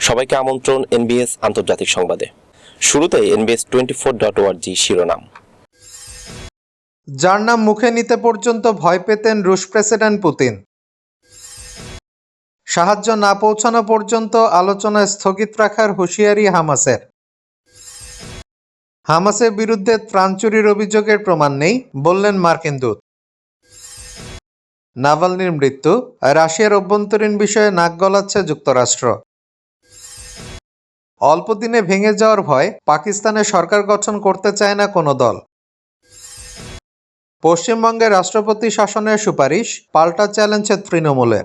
সবাইকে আমন্ত্রণ এনবিএস আন্তর্জাতিক সংবাদে। শুরুতে এনবিএস টোয়েন্টি ফোর ডট ওয়ার্জি শিরোনাম। যার নাম মুখে নিতে পর্যন্ত ভয় পেতেন রুশ প্রেসিডেন্ট পুতিন। সাহায্য না পৌঁছানো পর্যন্ত আলোচনা স্থগিত রাখার হুঁশিয়ারি হামাসের। হামাসের বিরুদ্ধে ত্রাণ চুরির অভিযোগের প্রমাণ নেই, বললেন মার্কিন দূত। নাভালনির মৃত্যু, রাশিয়ার অভ্যন্তরীণ বিষয়ে নাক গলাচ্ছে যুক্তরাষ্ট্র। অল্প দিনে ভেঙে যাওয়ার ভয় পাকিস্তানে সরকার গঠন করতে চায় না কোনো দল। পশ্চিমবঙ্গে রাষ্ট্রপতি শাসনের সুপারিশ পাল্টা চ্যালেঞ্জ তৃণমূলের।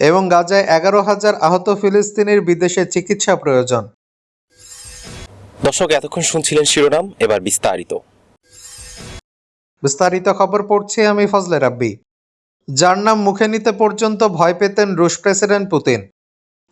এবং গাজায় এগারো হাজার আহত ফিলিস্তিনির বিদেশে চিকিৎসা প্রয়োজন। দর্শক এতক্ষণ শুনছিলেন শিরোনাম এবার বিস্তারিত। বিস্তারিত খবর পড়ছি আমি ফজলে রাব্বি। যার নাম মুখে নিতে পর্যন্ত ভয় পেতেন রুশ প্রেসিডেন্ট পুতিন।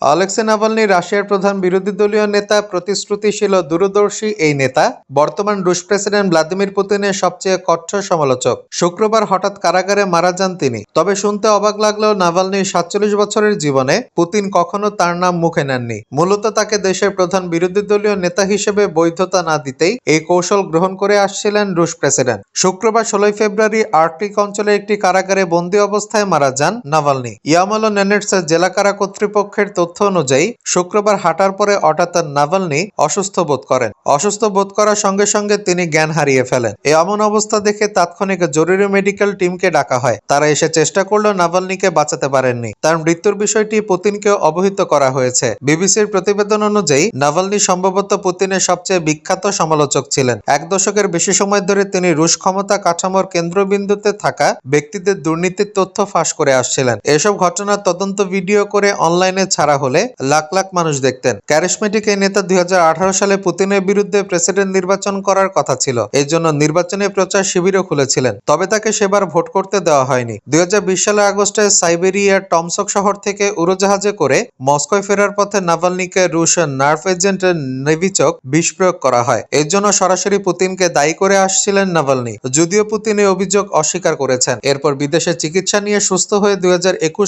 অলেক্সে নাভালনি রাশিয়ার প্রধান বিরোধী দলীয় নেতা, প্রতিশ্রুতিশীল দূরদর্শী এই নেতা, বর্তমান রুশ প্রেসিডেন্ট ভ্লাদিমির পুতিনের সবচেয়ে কঠোর সমালোচক। শুক্রবার হঠাৎ কারাগারে মারা যান তিনি। তবে শুনতে অবাক লাগলেও নাভালনির সাতচল্লিশ বছরের জীবনে পুতিন কখনো তার নাম মুখে নেননি। মূলত তাকে দেশের প্রধান বিরোধী দলীয় নেতা হিসেবে বৈধতা না দিতেই এই কৌশল গ্রহণ করে আসছিলেন রুশ প্রেসিডেন্ট। শুক্রবার ষোলোই ফেব্রুয়ারি আর্কটিক অঞ্চলে একটি কারাগারে বন্দী অবস্থায় মারা যান নাভালনি। ইয়ামালো নেনেটসের জেলা কারা কর্তৃপক্ষের তথ্য অনুযায়ী, শুক্রবার হাঁটার পরে হঠাৎ নাভালনি অসুস্থ বোধ করেন। অসুস্থ বোধ করার সঙ্গে সঙ্গে তিনি জ্ঞান হারিয়ে ফেলেন। এই এমন অবস্থা দেখে তাৎক্ষণিক জরুরি মেডিকেল টিমকে ডাকা হয়। তারা এসে চেষ্টা করলেও নাভালনিকে বাঁচাতে পারেননি। তার মৃত্যুর বিষয়টি পুতিনকে অবহিত করা হয়েছে। বিবিসির প্রতিবেদন অনুযায়ী, নাভালনি সম্ভবত পুতিনের সবচেয়ে বিখ্যাত সমালোচক ছিলেন। এক দশকের বেশি সময় ধরে তিনি রুশ ক্ষমতা কাঠামোর কেন্দ্রবিন্দুতে থাকা ব্যক্তিদের দুর্নীতির তথ্য ফাঁস করে আসছিলেন। এসব ঘটনার তদন্ত ভিডিও করে অনলাইনে ছাড়া হলে লাখ লাখ মানুষ দেখতেন। ক্যারিসমেটিক এই নেতা দুই হাজার আঠারো সালে পুতিনের বিরুদ্ধে প্রেসিডেন্ট নির্বাচন করার কথা ছিল। এই জন্য নির্বাচনী প্রচার শিবিরও খুলেছিলেন। তবে তাকে সেবার ভোট করতে দেওয়া হয়নি। দুই সালের আগস্টে সাইবেরিয়ার টমসক শহর থেকে উড়োজাহাজে করে মস্কোয় ফেরার পথে নাভালনিকে রুশ নার্ভ এজেন্ট নেভিচক বিষ প্রয়োগ করা হয়। এর জন্য সরাসরি পুতিনকে দায়ী করে আসছিলেন নাভালনি। যদিও পুতিন এই অভিযোগ অস্বীকার করেছেন। এরপর বিদেশে চিকিৎসা নিয়ে সুস্থ হয়ে দুই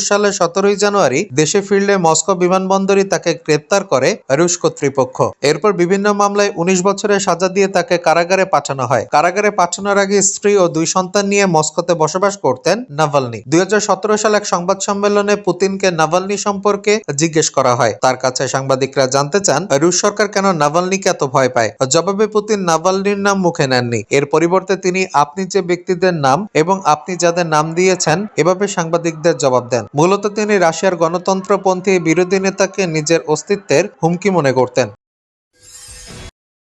সালে সতেরোই জানুয়ারি দেশে ফিরলে মস্কো বিমানবন্দরই তাকে গ্রেপ্তার করে রুশ কর্তৃপক্ষ। এরপর বিভিন্ন মামলায় উনিশ বছরের সাজা দিয়ে তাকে কারাগারে পাঠানো হয়। কারাগারে পাঠানোর আগে স্ত্রী ও দুই সন্তান নিয়ে মস্কোতে বসবাস করতেন নাভালনি। দুই সালে এক সংবাদ সম্মেলনে পুতিনকে নাভালনি সম্পর্কে জিজ্ঞেস করা হয়। তার কাছে সাংবাদিকরা জানতে চান, রুশ সরকার কেন নাভালনিকে এত ভয় পায়? জবাবে পুতিন নাভালনির নাম মুখে নেননি। এর পরিবর্তে তিনি আপনি যে ব্যক্তিদের নাম এবং আপনি যাদের নাম দিয়েছেন, এভাবে সাংবাদিকদের জবাব দেন। মূলত তিনি রাশিয়ার গণতন্ত্রপন্থী বিরোধী নেতাকে নিজের অস্তিত্বের হুমকি মনে করতেন।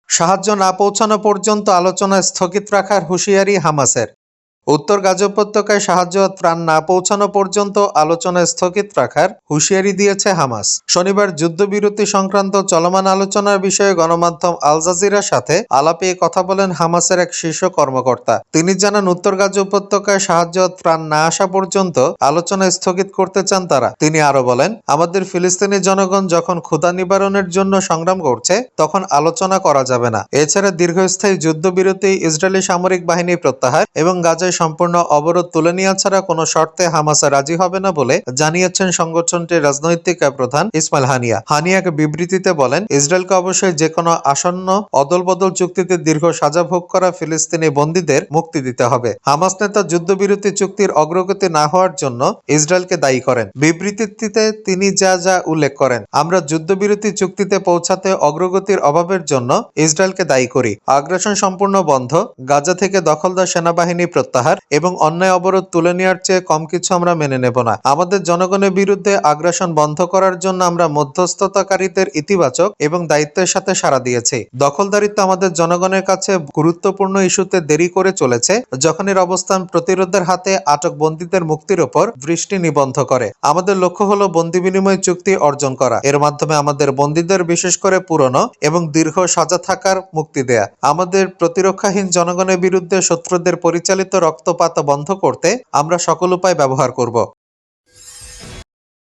সাহায্য না পৌঁছানো পর্যন্ত আলোচনা স্থগিত রাখার হুঁশিয়ারি হামাসের। উত্তর গাজা উপত্যকায় সাহায্য ত্রাণ না পৌঁছানো পর্যন্ত আলোচনা স্থগিত রাখার হুঁশিয়ারি দিয়েছে হামাস। শনিবার যুদ্ধবিরতি সংক্রান্ত চলমান আলোচনার বিষয়ে গণমাধ্যম আল জাজিরার সাথে আলাপে কথা বলেন হামাসের এক শীর্ষ কর্মকর্তা। তিনি জানান, উত্তর গাজা উপত্যকায় সাহায্য ত্রাণ না আসা পর্যন্ত আলোচনা স্থগিত করতে চান তারা। তিনি আরও বলেন, আমাদের ফিলিস্তিনি জনগণ যখন ক্ষুধা নিবারণের জন্য সংগ্রাম করছে, তখন আলোচনা করা যাবে না। এছাড়া দীর্ঘস্থায়ী যুদ্ধবিরতি ইসরায়েলি সামরিক বাহিনী প্রত্যাহার এবং গাজায় সম্পূর্ণ অবরোধ তুলে নেওয়া ছাড়া কোনো শর্তে হামাসা রাজি হবে না বলে জানিয়েছেন সংগঠনটির রাজনৈতিক প্রধান ইসমাইল হানিয়া। হানিয়া এক বিবৃতিতে বলেন, ইসরায়েলকে অবশ্যই যে কোনো আসন্ন অদলবদল চুক্তিতে দীর্ঘ সাজা ভোগ করা ফিলিস্তিনি বন্দীদের মুক্তি দিতে হবে। হামাস নেতা যুদ্ধবিরতি চুক্তির অগ্রগতি না হওয়ার জন্য ইসরায়েলকে দায়ী করেন। বিবৃতিতে তিনি যা যা উল্লেখ করেন, আমরা যুদ্ধবিরতি চুক্তিতে পৌঁছাতে অগ্রগতির অভাবের জন্য ইসরায়েলকে দায়ী করি। আগ্রাসন সম্পূর্ণ বন্ধ, গাজা থেকে দখলদার সেনাবাহিনী প্রত্যাহার এবং অন্যায় অবরোধ তুলে নেওয়ার চেয়ে কম কিছু আমরা মেনে নেব না। আমাদের জনগণের বিরুদ্ধে আগ্রাসন বন্ধ করার জন্য আমরা মধ্যস্থতাকারীদের ইতিবাচক এবং দায়িত্বের সাথে সাড়া দিয়েছি। দখলদারিত্ব আমাদের জনগণের কাছে গুরুত্বপূর্ণ ইস্যুতে দেরি করে চলেছে যখন এর অবস্থান প্রতিরোধের হাতে আটক বন্দীদের মুক্তির ওপর দৃষ্টি নিবন্ধ করে। আমাদের লক্ষ্য হলো বন্দি বিনিময় চুক্তি অর্জন করা। এর মাধ্যমে আমাদের বন্দীদের বিশেষ করে পুরনো এবং দীর্ঘ সাজা থাকার মুক্তি দেয়া। আমাদের প্রতিরক্ষাহীন জনগণের বিরুদ্ধে শত্রুদের পরিচালিত রক্তপাত বন্ধ করতে আমরা সকল উপায় ব্যবহার করব।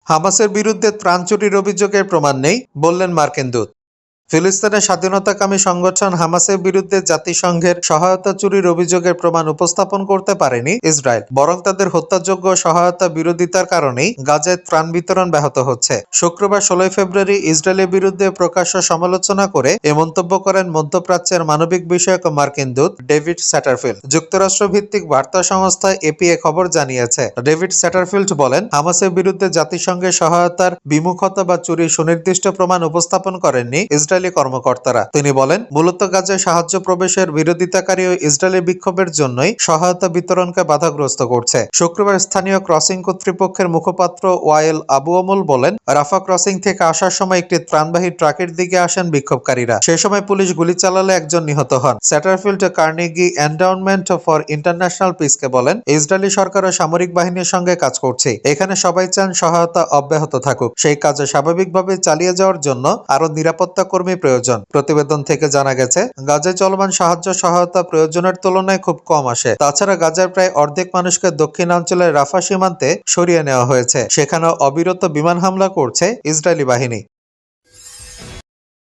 হামাসের বিরুদ্ধে ত্রাণ চুরির অভিযোগের প্রমাণ নেই, বললেন মার্কিন দূত। ফিলিস্তিনের স্বাধীনতাকামী সংগঠন হামাসের বিরুদ্ধে জাতিসংঘের সহায়তা চুরির অভিযোগের প্রমাণ উপস্থাপন করতে পারেনি ইসরায়েল, বরং তাদের হত্যাযোগ্য সহায়তা বিরোধিতার কারণেই গাজায় ত্রাণ বিতরণ ব্যাহত হচ্ছে। শুক্রবার ষোলোই ফেব্রুয়ারি ইসরায়েলের বিরুদ্ধে প্রকাশ্য সমালোচনা করে এ মন্তব্য করেন মধ্যপ্রাচ্যের মানবিক বিষয়ক মার্কিন দূত ডেভিড স্যাটারফিল্ড। যুক্তরাষ্ট্র ভিত্তিক বার্তা সংস্থা এপিএ খবর জানিয়েছে। ডেভিড স্যাটারফিল্ড বলেন, হামাসের বিরুদ্ধে জাতিসংঘের সহায়তার বিমুখতা বা চুরি সুনির্দিষ্ট প্রমাণ উপস্থাপন করেননি ইসরায়েলি কর্মকর্তারা। তিনি বলেন, মূলত গাজায় সাহায্য প্রবেশের বিরোধিতাকারী ও ইসরায়েলি বিক্ষোভের জন্যই সহায়তা বিতরণকে বাধাগ্রস্ত করছে। শুক্রবার স্থানীয় ক্রসিং কর্তৃপক্ষের মুখপাত্র ওয়াইল আবু অমল বলেন, রাফা ক্রসিং থেকে আসার সময় একটি ত্রাণবাহী ট্রাকের দিকে আসেন বিক্ষোভকারীরা। সে সময় পুলিশ গুলি চালালে একজন নিহত হন। Satterfield Carnegie endowment for international পিসকে বলেন, ইসরায়েলি সরকার ও সামরিক বাহিনীর সঙ্গে কাজ করছে। এখানে সবাই চান সহায়তা অব্যাহত থাকুক। সেই কাজে স্বাভাবিকভাবে চালিয়ে যাওয়ার জন্য আরও নিরাপত্তা কর্মী প্রয়োজন। প্রতিবেদন থেকে জানা গেছে, গাজায় চলমান সাহায্য সহায়তা প্রয়োজনের তুলনায় খুব কম আসে। তাছাড়া গাজার প্রায় অর্ধেক মানুষকে দক্ষিণাঞ্চলের রাফা সীমান্তে সরিয়ে নেওয়া হয়েছে। সেখানেও অবিরত বিমান হামলা করছে ইসরায়েলি বাহিনী।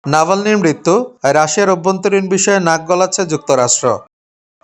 নাভালনির মৃত্যু, রাশিয়ার অভ্যন্তরীণ বিষয়ে নাক গলাচ্ছে যুক্তরাষ্ট্র।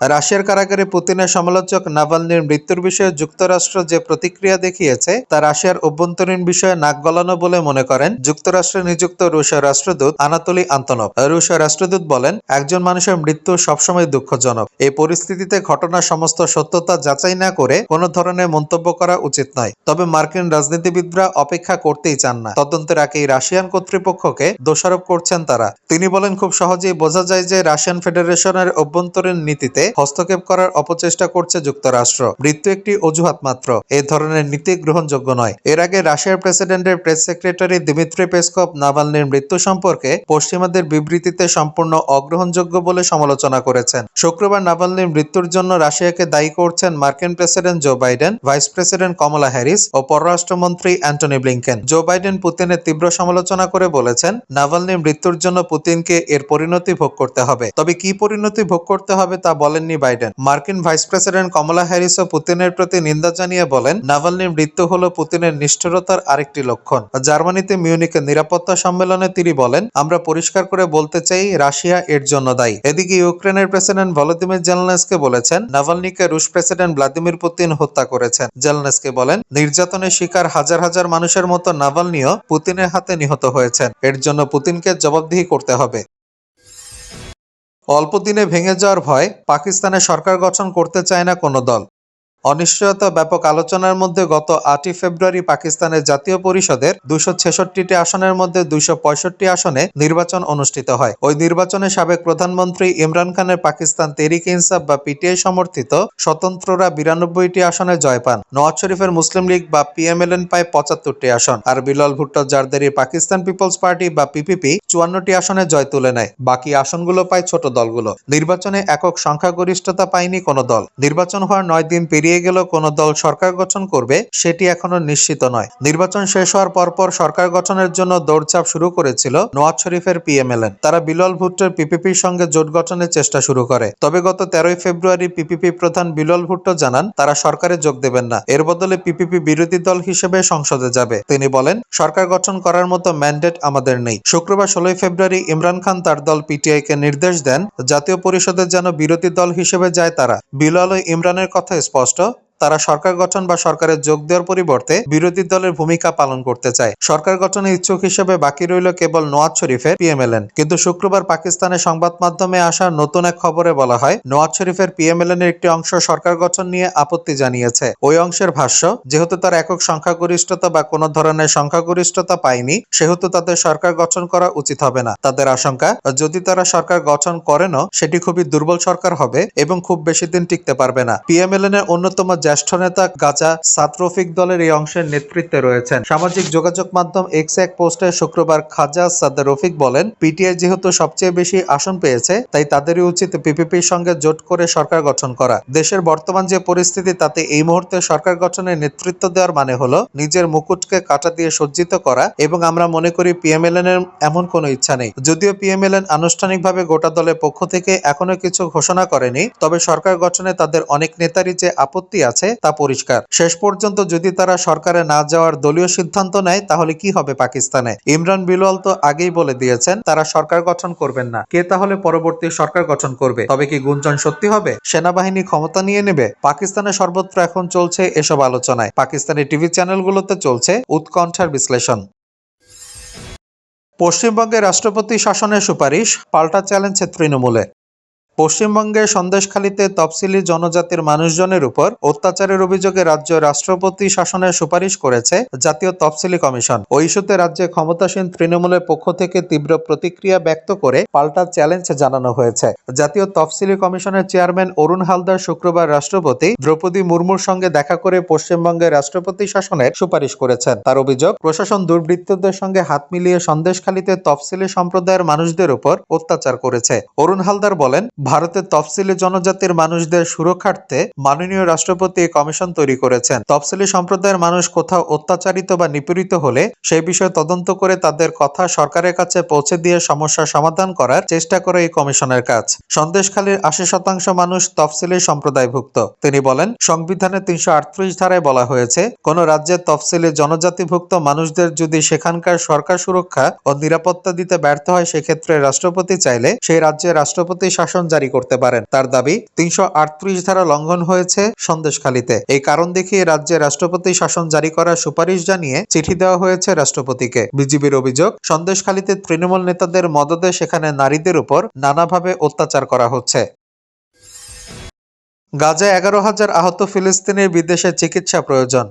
রাশিয়ার কারাগারে পুতিনের সমালোচক নাভালনির মৃত্যুর বিষয়ে যুক্তরাষ্ট্র যে প্রতিক্রিয়া দেখিয়েছে, তা রাশিয়ার অভ্যন্তরীণ বিষয়ে নাক গলানো বলে মনে করেন যুক্তরাষ্ট্রে নিযুক্ত রুশিয়ার রাষ্ট্রদূত আনাতলি আন্তনব রুশিয়ার রাষ্ট্রদূত বলেন, একজন মানুষের মৃত্যু সবসময় দুঃখজনক। এই পরিস্থিতিতে ঘটনার সমস্ত সত্যতা যাচাই না করে কোনো ধরনের মন্তব্য করা উচিত নয়। তবে মার্কিন রাজনীতিবিদরা অপেক্ষা করতেই চান না। তদন্তের আগে রাশিয়ান কর্তৃপক্ষকে দোষারোপ করছেন তারা। তিনি বলেন, খুব সহজেই বোঝা যায় যে রাশিয়ান ফেডারেশনের অভ্যন্তরীণ নীতিতে হস্তক্ষেপ করার অপচেষ্টা করছে যুক্তরাষ্ট্র। মৃত্যু একটি অজুহাত মাত্র। এ ধরনের নীতি গ্রহণযোগ্য নয়। এর আগে রাশিয়ার প্রেসিডেন্টের প্রেস সেক্রেটারি দিমিত্রি পেসকপ নাভালনির মৃত্যু সম্পর্কে পশ্চিমাদের বিবৃতিতে সম্পূর্ণ অগ্রহণযোগ্য বলে সমালোচনা করেছেন। শুক্রবার নাভালনির মৃত্যুর জন্য রাশিয়াকে দায়ী করছেন মার্কিন president Joe Biden, vice president Kamala Harris ও পররাষ্ট্রমন্ত্রী অ্যান্টনি ব্লিংকেন। জো বাইডেন পুতিনের তীব্র সমালোচনা করে বলেছেন, নাভালনির মৃত্যুর জন্য পুতিনকে এর পরিণতি ভোগ করতে হবে। তবে কি পরিণতি ভোগ করতে হবে তা বলেননি বাইডেন। মার্কিন ভাইস প্রেসিডেন্ট কমলা হ্যারিসও পুতিনের প্রতি নিন্দা জানিয়ে বলেন, নাভালনির মৃত্যু হলো পুতিনের নিষ্ঠুরতার আরেকটি লক্ষণ। জার্মানিতে মিউনিকে নিরাপত্তা সম্মেলনে তিনি বলেন, আমরা পরিষ্কার করে বলতে চাই, রাশিয়া এর জন্য দায়ী। এদিকে ইউক্রেনের প্রেসিডেন্ট ভলোদিমির জেলনেসকে বলেছেন, নাভালনিকে রুশ প্রেসিডেন্ট ভ্লাদিমির পুতিন হত্যা করেছেন। জেলনেসকে বলেন, নির্যাতনের শিকার হাজার হাজার মানুষের মতো নাভালনিও পুতিনের হাতে নিহত হয়েছেন। এর জন্য পুতিনকে জবাবদিহি করতে হবে। অল্প দিনে ভেঙে যাওয়ার ভয় পাকিস্তানে সরকার গঠন করতে চায় না কোনো দল। অনিশ্চয়তা ব্যাপক আলোচনার মধ্যে গত আটই ফেব্রুয়ারি পাকিস্তানের জাতীয় পরিষদের দুশো আসনের মধ্যে দুইশো পঁয়ষট্টি আসনে নির্বাচন অনুষ্ঠিত হয়। ওই নির্বাচনে সাবেক প্রধানমন্ত্রী ইমরান খানের পাকিস্তান তেরিক ইনসাফ বা পিটিআই সমর্থিত স্বতন্ত্ররা বিরানব্বইটি আসনে জয় পান। নওয়াজ শরীফের মুসলিম লীগ বা পিএমএলএন পায় পঁচাত্তরটি আসন। আর বিলাল ভুট্টো জারদারি পাকিস্তান পিপলস পার্টি বা পিপিপি চুয়ান্নটি আসনে জয় তুলে নেয়। বাকি আসনগুলো পায় ছোট দলগুলো। নির্বাচনে একক সংখ্যাগরিষ্ঠতা পায়নি কোনো দল। নির্বাচন হওয়ার নয় দিন পেরিয়ে গেল কোনো দল সরকার গঠন করবে, সেটি এখনও নিশ্চিত নয়। নির্বাচন শেষ হওয়ার পরপর সরকার গঠনের জন্য দৌড়চাপ শুরু করেছিল নওয়াজ শরীফের পিএমএলএন। তারা বিলাল ভুট্টোর পিপিপির সঙ্গে জোট গঠনের চেষ্টা শুরু করে। তবে গত তেরোই ফেব্রুয়ারি পিপিপি প্রধান বিলাল ভুট্টো জানান, তারা সরকারে যোগ দেবেন না। এর বদলে পিপিপি বিরোধী দল হিসেবে সংসদে যাবে। তিনি বলেন, সরকার গঠন করার মতো ম্যান্ডেট আমাদের নেই। শুক্রবার ষোলোই ফেব্রুয়ারি ইমরান খান তার দল পিটিআই কে নির্দেশ দেন, জাতীয় পরিষদের যেন বিরোধী দল হিসেবে যায় তারা। বিলাল ও ইমরানের কথা স্পষ্ট 하면서 তারা সরকার গঠন বা সরকারের যোগ দেওয়ার পরিবর্তে বিরোধী দলের ভূমিকা পালন করতে চায়। সরকার গঠনে ইচ্ছুক হিসেবে বাকি রইল কেবল নওয়াজ শরীফের পিএমএলএন। কিন্তু শুক্রবার পাকিস্তানের সংবাদ মাধ্যমে আসা নতুন এক খবরে বলা হয়, নওয়াজ শরীফের পিএমএলএন এর একটি অংশ সরকার গঠন নিয়ে আপত্তি জানিয়েছে। ওই অংশের ভাষ্য, যেহেতু তার একক সংখ্যাগরিষ্ঠতা বা কোনো ধরনের সংখ্যাগরিষ্ঠতা পায়নি, সেহেতু তাদের সরকার গঠন করা উচিত হবে না। তাদের আশঙ্কা, যদি তারা সরকার গঠন করেনও, সেটি খুবই দুর্বল সরকার হবে এবং খুব বেশি দিন টিকতে পারবে না। পিএমএলএন এর অন্যতম জ্যেষ্ঠ নেতা গাজা সাতরফিক দলের এই অংশের নেতৃত্বে রয়েছেন। সামাজিক যোগাযোগ মাধ্যম এক্স এক পোস্টে শুক্রবার খাজা সাদ্দার রফিক বলেন, পিটিআই যেহেতু সবচেয়ে বেশি আসন পেয়েছে, তাই তাদেরই উচিত পিপিপির সঙ্গে জোট করে সরকার গঠন করা। দেশের বর্তমান যে পরিস্থিতি, তাতে এই মুহূর্তে সরকার গঠনের নেতৃত্ব দেওয়ার মানে হলো নিজের মুকুটকে কাটা দিয়ে সজ্জিত করা এবং আমরা মনে করি পিএমএলএন এর এমন কোনো ইচ্ছা নেই। যদিও পিএমএলএন আনুষ্ঠানিকভাবে গোটা দলের পক্ষ থেকে এখনও কিছু ঘোষণা করেনি, তবে সরকার গঠনে তাদের অনেক নেতারই যে আপত্তি আছে আছে তা পরিষ্কার। শেষ পর্যন্ত যদি তারা সরকারে না যাওয়ার দলীয় সিদ্ধান্ত নেয়, তাহলে কি হবে পাকিস্তানে? ইমরান বিলওয়াল তো আগেই বলে দিয়েছেন, তারা সরকার গঠন করবেন না। কে তাহলে পরবর্তী সরকার গঠন করবে? তবে কি গুঞ্জন সত্যি হবে? সেনাবাহিনী ক্ষমতা নিয়ে নেবে? পাকিস্তানে সর্বত্র এখন চলছে এসব আলোচনায়। পাকিস্তানি টিভি চ্যানেলগুলোতে চলছে উৎকণ্ঠার বিশ্লেষণ। পশ্চিমবঙ্গে রাষ্ট্রপতি শাসনের সুপারিশ, পাল্টা চ্যালেঞ্জ তৃণমূলে। পশ্চিমবঙ্গের সন্দেশখালীতে তফসিলি জনজাতির মানুষজনের উপর অত্যাচারের অভিযোগে রাজ্য রাষ্ট্রপতি শাসনের সুপারিশ করেছে জাতীয় তফসিলি কমিশন। ওই ইস্যুতে রাজ্যে ক্ষমতাসীন তৃণমূলের পক্ষ থেকে তীব্র প্রতিক্রিয়া ব্যক্ত করে পাল্টা চ্যালেঞ্জ জানানো হয়েছে। জাতীয় তফসিলি কমিশনের চেয়ারম্যান অরুণ হালদার শুক্রবার রাষ্ট্রপতি দ্রৌপদী মুর্মুর সঙ্গে দেখা করে পশ্চিমবঙ্গের রাষ্ট্রপতি শাসনের সুপারিশ করেছেন। তার অভিযোগ, প্রশাসন দুর্বৃত্তদের সঙ্গে হাত মিলিয়ে সন্দেশখালীতে তফসিলি সম্প্রদায়ের মানুষদের উপর অত্যাচার করেছে। অরুণ হালদার বলেন ভারতের তফসিলি জনজাতির মানুষদের সুরক্ষার্থে মাননীয় রাষ্ট্রপতি কমিশন তৈরি করেছেন। তফসিলি সম্প্রদায়ের মানুষ কোথাও অত্যাচারিত বা নিপীড়িত হলে সেই বিষয়ে তদন্ত করে তাদের কথা সরকারের কাছে পৌঁছে দিয়ে সমস্যার সমাধান করার চেষ্টা করে এই কমিশনের কাজ। সন্দেশখালীর আশি শতাংশ মানুষ তফসিলি সম্প্রদায়ভুক্ত। তিনি বলেন, সংবিধানে তিনশো আটত্রিশ ধারায় বলা হয়েছে, কোন রাজ্যের তফসিলি জনজাতিভুক্ত মানুষদের যদি সেখানকার সরকার সুরক্ষা ও নিরাপত্তা দিতে ব্যর্থ হয়, সেক্ষেত্রে রাষ্ট্রপতি চাইলে সেই রাজ্যের রাষ্ট্রপতি শাসন জারি করতে পারেন। তার দাবি, তিনশো আটত্রিশ ধারা লঙ্ঘন হয়েছে সন্দেশখালীতে। এই কারণ দেখিয়ে রাজ্যে রাষ্ট্রপতি শাসন জারি করার সুপারিশ জানিয়ে চিঠি দেওয়া হয়েছে রাষ্ট্রপতিকে। বিজিবির অভিযোগ, সন্দেশখালীতে তৃণমূল নেতাদের মদদে সেখানে নারীদের উপর নানাভাবে অত্যাচার করা হচ্ছে। গাজায় এগারো হাজার আহত ফিলিস্তিনের বিদেশে চিকিৎসা প্রয়োজন।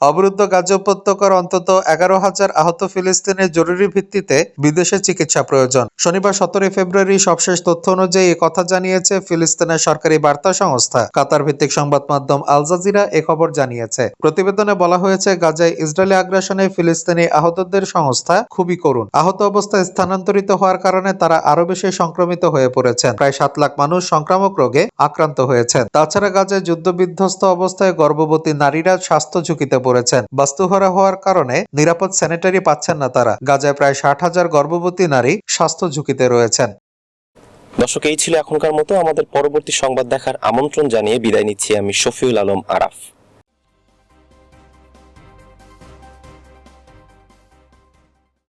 অবরুদ্ধ গাজা উপত্যকার অন্তত এগারো হাজার আহত ফিলিস্তিনের জরুরি ভিত্তিতে বিদেশে চিকিৎসা প্রয়োজন। শনিবার সতেরোই ফেব্রুয়ারি সবশেষ তথ্য অনুযায়ী কথা জানিয়েছে ফিলিস্তিনের সরকারি বার্তা সংস্থা। কাতার ভিত্তিক সংবাদ মাধ্যম আল জাজিরা এ খবর জানিয়েছে। প্রতিবেদনে বলা হয়েছে, গাজায় ইসরায়েলি আগ্রাসনে ফিলিস্তিনি আহতদের সংস্থা খুবই করুণ। আহত অবস্থায় স্থানান্তরিত হওয়ার কারণে তারা আরও বেশি সংক্রমিত হয়ে পড়েছেন। প্রায় সাত লাখ মানুষ সংক্রামক রোগে আক্রান্ত হয়েছেন। তাছাড়া গাজায় যুদ্ধবিধ্বস্ত অবস্থায় গর্ভবতী নারীরা স্বাস্থ্য ঝুঁকিতে পড়েছেন বাস্তুহারা হওয়ার কারণে নিরাপদ স্যানিটারি পাচ্ছেন না তারা। গাজায় প্রায় ষাট হাজার গর্ভবতী নারী স্বাস্থ্য ঝুঁকিতে রয়েছেন। দর্শক, এই ছিল এখনকার মতো। আমাদের পরবর্তী সংবাদ দেখার আমন্ত্রণ জানিয়ে বিদায় নিচ্ছি আমি শফিউল আলম আরাফ।